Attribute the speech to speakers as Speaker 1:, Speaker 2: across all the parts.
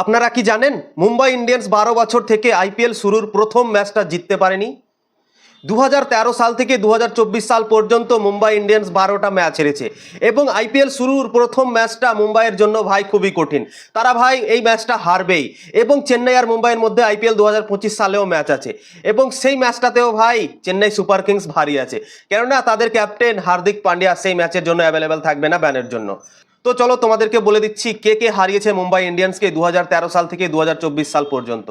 Speaker 1: আপনারা কি জানেন, মুম্বাই ইন্ডিয়ান্স বারো বছর থেকে আইপিএল শুরুর প্রথম ম্যাচটা জিততে পারেনি? দু হাজার তেরো সাল থেকে দু হাজার চব্বিশ সাল পর্যন্ত মুম্বাই ইন্ডিয়ান্স বারোটা ম্যাচ হেরেছে এবং আইপিএল শুরুর প্রথম ম্যাচটা মুম্বাইয়ের জন্য ভাই খুবই কঠিন। তারা ভাই এই ম্যাচটা হারবেই এবং চেন্নাই আর মুম্বাইয়ের মধ্যে আইপিএল দু হাজার পঁচিশ সালেও ম্যাচ আছে এবং সেই ম্যাচটাতেও ভাই চেন্নাই সুপার কিংস ভারী আছে। কেননা তাদের ক্যাপ্টেন হার্দিক পান্ডিয়া সেই ম্যাচের জন্য অ্যাভেলেবেল থাকবে না ব্যানের জন্য। তো চলো তোমাদেরকে বলে দিচ্ছি কে কে হারিয়েছে মুম্বাই ইন্ডিয়ান্সকে দুহাজার তেরো সাল থেকে দুহাজার চব্বিশ সাল পর্যন্ত।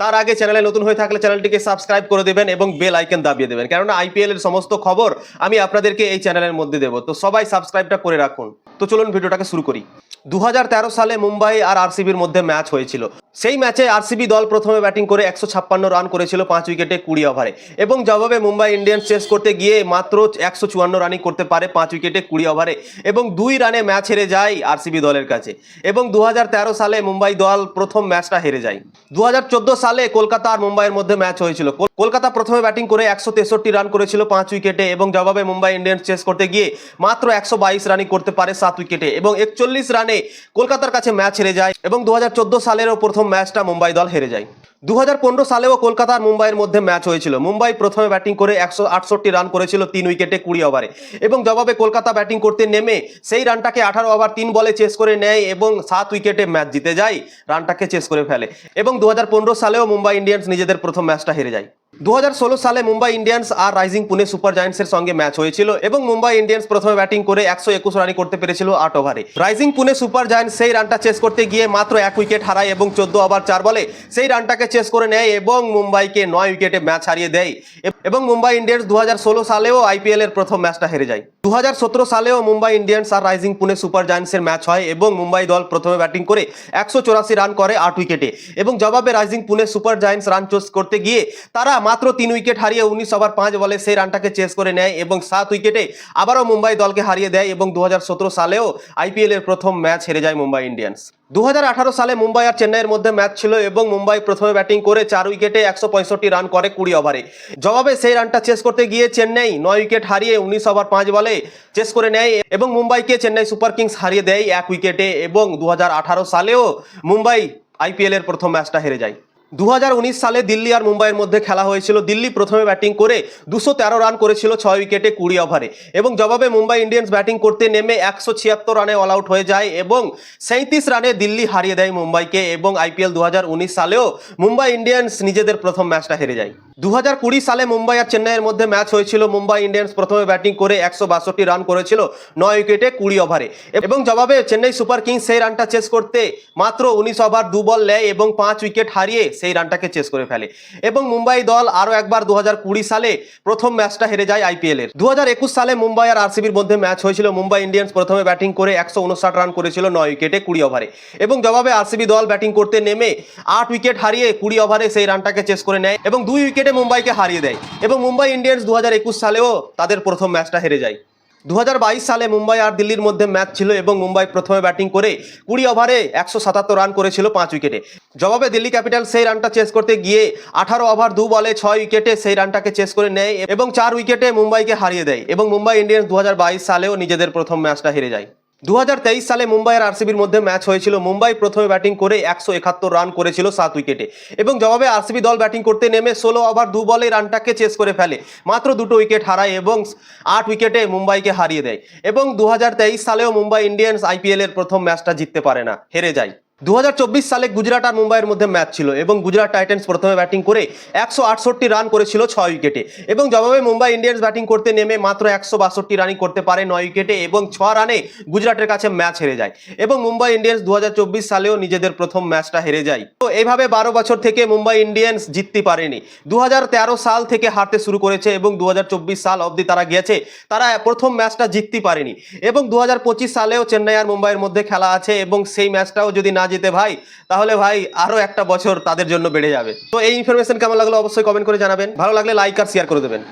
Speaker 1: তার আগে চ্যানেলে নতুন হয়ে থাকলে চ্যানেলটিকে সাবস্ক্রাইব করে দেবেন এবং বেল আইকন দাবিয়ে দেবেন, কেননা আইপিএল এর সমস্ত খবর আমি আপনাদেরকে এই চ্যানেলের মধ্যে দেবো। তো সবাই সাবস্ক্রাইবটা করে রাখুন। তো চলুন ভিডিওটাকে শুরু করি। দু হাজার তেরো সালে মুম্বাই আর আরসিবির মধ্যে ম্যাচ হয়েছিল। সেই ম্যাচে আরসিবি দল প্রথমে ব্যাটিং করে একশো ছাপ্পান্ন রান করেছিল পাঁচ উইকেটে কুড়ি ওভারে। এবং জবাবে মুম্বাই ইন্ডিয়ান্স চেস করতে গিয়ে মাত্র একশো চুয়ান্ন রানই করতে পারে পাঁচ উইকেটে কুড়ি ওভারে এবং দুই রানে ম্যাচ হেরে যায় আরসিবি দলের কাছে। এবং দুহাজার তেরো সালে মুম্বাই দল প্রথম ম্যাচটা হেরে যায়। দুহাজার চোদ্দ সালে কলকাতা আর মুম্বাইয়ের মধ্যে ম্যাচ হয়েছিল। কলকাতা প্রথমে ব্যাটিং করে একশো তেষট্টি রান করেছিল পাঁচ উইকেটে এবং জবাবে মুম্বাই ইন্ডিয়ান্স চেস করতে গিয়ে মাত্র একশো বাইশ রানই করতে পারে সাত উইকেটে। এবং একচল্লিশ রানে কলকাতার কাছে ম্যাচ হেরে যায়। এবং দু হাজার চোদ্দ সালেরও প্রথম ম্যাচটা মুম্বাই দল হেরে যায়। দুহাজার পনেরো সালেও কলকাতা আর মুম্বাইয়ের মধ্যে ম্যাচ হয়েছিল। মুম্বাই প্রথমে ব্যাটিং করে একশো আটষট্টি রান করেছিল তিন উইকেটে কুড়ি ওভারে এবং জবাবে কলকাতা ব্যাটিং করতে নেমে সেই রানটাকে আঠারো ওভার তিন বলে চেস করে নেয় এবং সাত উইকেটে ম্যাচ জিতে যায়, রানটাকে চেস করে ফেলে। এবং দু হাজার পনেরো সালেও মুম্বাই ইন্ডিয়ান্স নিজেদের প্রথম ম্যাচটা হেরে যায়। দু হাজার ষোলো সালে মুম্বাই ইন্ডিয়ান্স আর রাইজিং পুনে সুপার জায়ান্টসের সঙ্গে ম্যাচ হয়েছিল এবং মুম্বাই ইন্ডিয়ান্স প্রথমে ব্যাটিং করে একশো একুশ রানই করতে পেরেছিল আট ওভারে। রাইজিং পুনে সুপার জায়ান্টস সেই রানটা চেস করতে গিয়ে মাত্র এক উইকেট হারায় এবং চোদ্দ ওভার চার বলে সেই রানটাকে চেস করে নেয় এবং মুম্বাইকে নয় উইকেটে ম্যাচ হারিয়ে দেয়। এবং মুম্বাই ইন্ডিয়ান্স দু হাজার ষোলো সালেও আইপিএল এর প্রথম ম্যাচটা হেরে যায়। দু হাজার সতেরো সালেও মুম্বাই ইন্ডিয়ান্স আর রাইজিং পুনে সুপার জায়ান্টসের ম্যাচ হয় এবং মুম্বাই দল প্রথমে ব্যাটিং করে একশো রান করে আট উইকেটে এবং জবাবে Rising Pune Super Giants run chase করতে গিয়ে তারা মাত্র তিন উইকেট হারিয়ে উনিশ ওভার পাঁচ বলে সেই রানটাকে চেস করে নেয় এবং সাত উইকেটে আবারও মুম্বাই দলকে হারিয়ে দেয় এবং দু হাজার সতেরো সালেও আইপিএলের প্রথম ম্যাচ হেরে যায় মুম্বাই ইন্ডিয়ান্স। দু হাজার আঠারো সালে মুম্বাই আর চেন্নাইয়ের মধ্যে ম্যাচ ছিল এবং মুম্বাই প্রথমে ব্যাটিং করে চার উইকেটে একশো পঁয়ষট্টি রান করে কুড়ি ওভারে। জবাবে সেই রানটা চেস করতে গিয়ে চেন্নাই নয় উইকেট হারিয়ে উনিশ ওভার পাঁচ বলে চেস করে নেয় এবং মুম্বাইকে চেন্নাই সুপার কিংস হারিয়ে দেয় এক উইকেটে এবং দু হাজার আঠারো সালেও মুম্বাই আইপিএলের প্রথম ম্যাচটা হেরে যায়। দু হাজার উনিশ সালে দিল্লি আর মুম্বাইয়ের মধ্যে খেলা হয়েছিল। দিল্লি প্রথমে ব্যাটিং করে দুশো রান করেছিল ছয় উইকেটে কুড়ি ওভারে এবং জবাবে মুম্বাই ইন্ডিয়ান্স ব্যাটিং করতে নেমে একশো ছিয়াত্তর রানে অল আউট হয়ে যায় এবং সাঁত্রিশ রানে দিল্লি হারিয়ে দেয় মুম্বাইকে এবং আইপিএল দু হাজার উনিশ সালেও মুম্বাই ইন্ডিয়ান্স নিজেদের প্রথম ম্যাচটা হেরে যায়। দু হাজার কুড়ি সালে মুম্বাই আর চেন্নাইয়ের মধ্যে ম্যাচ হয়েছিল। মুম্বাই ইন্ডিয়ান্স প্রথমে ব্যাটিং করে একশো বাষট্টি রান করেছিল, নয় উইকেটে কুড়ি ওভারে। এবং জবাবে চেন্নাই সুপার কিংস সেই রানটা চেস করতে মাত্র উনিশ ওভার দু বল নেয় এবং পাঁচ উইকেট হারিয়ে সেই রানটাকে চেস করে ফেলে। এবং মুম্বাই দল আরও একবার দু হাজার কুড়ি সালে প্রথম ম্যাচটা হেরে যায় আইপিএল এর দু সালে মুম্বাই আর আরসিবির মধ্যে ম্যাচ হয়েছিল। মুম্বাই ইন্ডিয়ান্স প্রথমে ব্যাটিং করে একশো উনষাট রান করেছিল, নয় উইকেটে কুড়ি ওভারে। এবং জবাবে আরসিবি দল ব্যাটিং করতে নেমে আট উইকেট হারিয়ে কুড়ি ওভারে সেই রানটাকে চেস করে নেয়। এবং দুই উইকেটে মুম্বাইকে হারিয়ে দেয় এবং মুম্বাই ইন্ডিয়ান্স দু হাজার একুশ সালেও তাদের প্রথম ম্যাচটা হেরে যায়। দুহাজার বাইশ সালে মুম্বাই আর দিল্লির মধ্যে ম্যাচ ছিল এবং মুম্বাই প্রথমে ব্যাটিং করে কুড়ি ওভারে একশো সাতাত্তর রান করেছিল পাঁচ উইকেটে। জবাবে দিল্লি ক্যাপিটাল সেই রানটা চেস করতে গিয়ে আঠারো ওভার দু বলে ছয় উইকেটে সেই রানটাকে চেস করে নেয় এবং চার উইকেটে মুম্বাইকে হারিয়ে দেয় এবং মুম্বাই ইন্ডিয়ান্স দু হাজার বাইশ সালেও নিজেদের প্রথম ম্যাচটা হেরে যায়। দু হাজার তেইশ সালে মুম্বাই আর আরসিবির মধ্যে ম্যাচ হয়েছিল। মুম্বাই প্রথমে ব্যাটিং করে একশো একাত্তর রান করেছিল সাত উইকেটে এবং জবাবে আরসিবি দল ব্যাটিং করতে নেমে ষোলো ওভার, দু বলে রানটাকে চেস করে ফেলে। মাত্র দুটো উইকেট হারায় এবং আট উইকেটে মুম্বাইকে হারিয়ে দেয়। এবং দু হাজার তেইশ সালেও মুম্বাই ইন্ডিয়ান্স আইপিএলের প্রথম ম্যাচটা জিততে পারে না, হেরে যায়। দু হাজার চব্বিশ সালে গুজরাট আর মুম্বাইয়ের মধ্যে ম্যাচ ছিল এবং গুজরাট টাইটান্স প্রথমে ব্যাটিং করে একশো আটষট্টি রান করেছিল ছয় উইকেটে এবং জবাবে মুম্বাই ইন্ডিয়ান্স ব্যাটিং করতে নেমে মাত্র একশো বাষট্টি রানই করতে পারে নয় উইকেটে এবং ছ রানে গুজরাটের কাছে ম্যাচ হেরে যায় এবং মুম্বাই ইন্ডিয়ান্স দু হাজার চব্বিশ সালেও নিজেদের প্রথম ম্যাচটা হেরে যায়। তো এইভাবে বারো বছর থেকে মুম্বাই ইন্ডিয়ান্স জিততে পারেনি। দু হাজার তেরো সাল থেকে হারতে শুরু করেছে এবং দু হাজার চব্বিশ সাল অবধি তারা গিয়েছে, তারা প্রথম ম্যাচটা জিততে পারেনি এবং দু হাজার পঁচিশ সালেও চেন্নাই আর মুম্বাইয়ের মধ্যে খেলা আছে এবং সেই ম্যাচটাও যদি না জিতে ভাই, তাহলে ভাই আরও একটা বছর তাদের জন্য বেড়ে যাবে। তো এই ইনফরমেশন কেমন লাগল অবশ্যই কমেন্ট করে জানাবেন। ভালো লাগলে লাইক আর শেয়ার করে দেবেন।